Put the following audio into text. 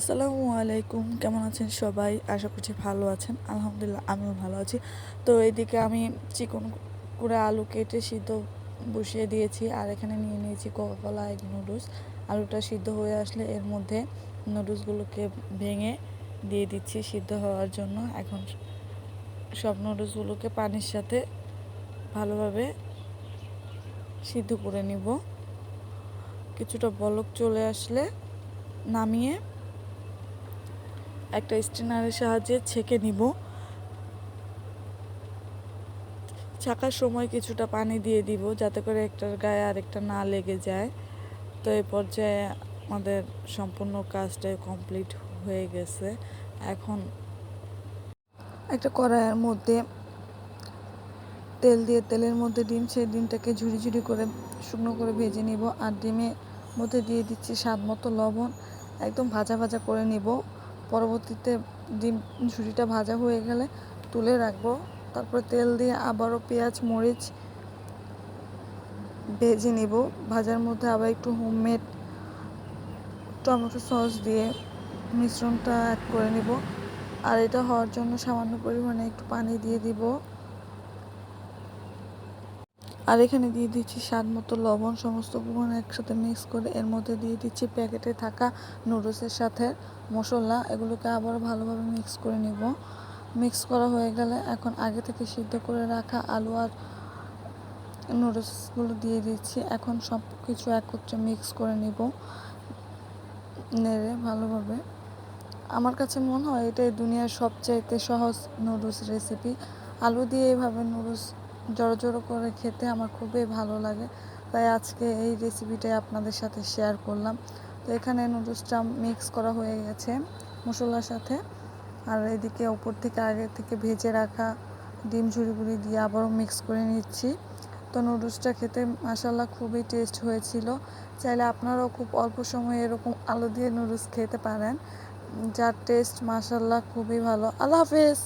আসসালামু আলাইকুম, কেমন আছেন সবাই? আশা করছি ভালো আছেন। আলহামদুলিল্লাহ, আমিও ভালো আছি। তো এদিকে আমি চিকন করে আলু কেটে সিদ্ধ বসিয়ে দিয়েছি, আর এখানে নিয়ে নিয়েছি কোকাকোলা এক নুডলস আলুটা সিদ্ধ হয়ে আসলে এর মধ্যে নুডলসগুলোকে ভেঙে দিয়ে দিচ্ছি সিদ্ধ হওয়ার জন্য। এখন সব নুডলসগুলোকে পানির সাথে ভালোভাবে সিদ্ধ করে নিব। কিছুটা বলক চলে আসলে নামিয়ে একটা স্টিনারের সাহায্যে ছেঁকে নিব। ছাকার সময় কিছুটা পানি দিয়ে দিব যাতে করে একটার গায়ে আরেকটা না লেগে যায়। তো এই পর্যায়ে আমাদের সম্পূর্ণ কাজটা কমপ্লিট হয়ে গেছে। এখন একটা কড়াইয়ের মধ্যে তেল দিয়ে তেলের মধ্যে ডিম, সেই ডিমটাকে ঝুড়ি ঝুড়ি করে, শুকনো করে ভেজে নিব। আর ডিমের মধ্যে দিয়ে দিচ্ছি স্বাদ মতো লবণ। একদম ভাজা ভাজা করে নিব। পরবর্তীতে ডিম ঝুড়িটা ভাজা হয়ে গেলে তুলে রাখব। তারপর তেল দিয়ে আবারও পেঁয়াজ, মরিচ ভেজে নেব। ভাজার মধ্যে আবার একটু হোমমেড টমেটো সস দিয়ে মিশ্রণটা অ্যাড করে নেব। আর এটা হওয়ার জন্য সামান্য পরিমাণে একটু পানি দিয়ে দিব। আর এখানে দিয়ে দিচ্ছি স্বাদ মতো লবণ, সমস্ত উপকরণ একসাথে মিক্স করে। এর মধ্যে দিয়ে দিচ্ছি প্যাকেটে থাকা নুডলসের সাথে মশলা। এগুলোকে আবার ভালোভাবে মিক্স করে নিব। মিক্স করা হয়ে গেলে এখন আগে থেকে সিদ্ধ করে রাখা আলু আর নুডলসগুলো দিয়ে দিচ্ছি। এখন সব কিছু একত্রে মিক্স করে নিব। নেড়ে ভালোভাবে। আমার কাছে মনে হয় এটাই দুনিয়ার সবচাইতে সহজ নুডলস রেসিপি আলু দিয়ে এইভাবে নুডলস জড়ো জড়ো করে খেতে আমার খুবই ভালো লাগে। তাই আজকে এই রেসিপিটাই আপনাদের সাথে শেয়ার করলাম। তো এখানে নুডলসটা মিক্স করা হয়ে গেছে মশলার সাথে। আর এদিকে ওপর থেকে আগে থেকে ভেজে রাখা ডিম ঝুড়িগুড়ি দিয়ে আবারও মিক্স করে নিচ্ছি। তো নুডলসটা খেতে মাসাল্লাহ খুবই টেস্ট হয়েছিল। চাইলে আপনারাও খুব অল্প সময়ে এরকম আলু দিয়ে নুডলস খেতে পারেন। যার টেস্ট মাসাল্লাহ খুবই ভালো। আল্লাহ হাফেজ!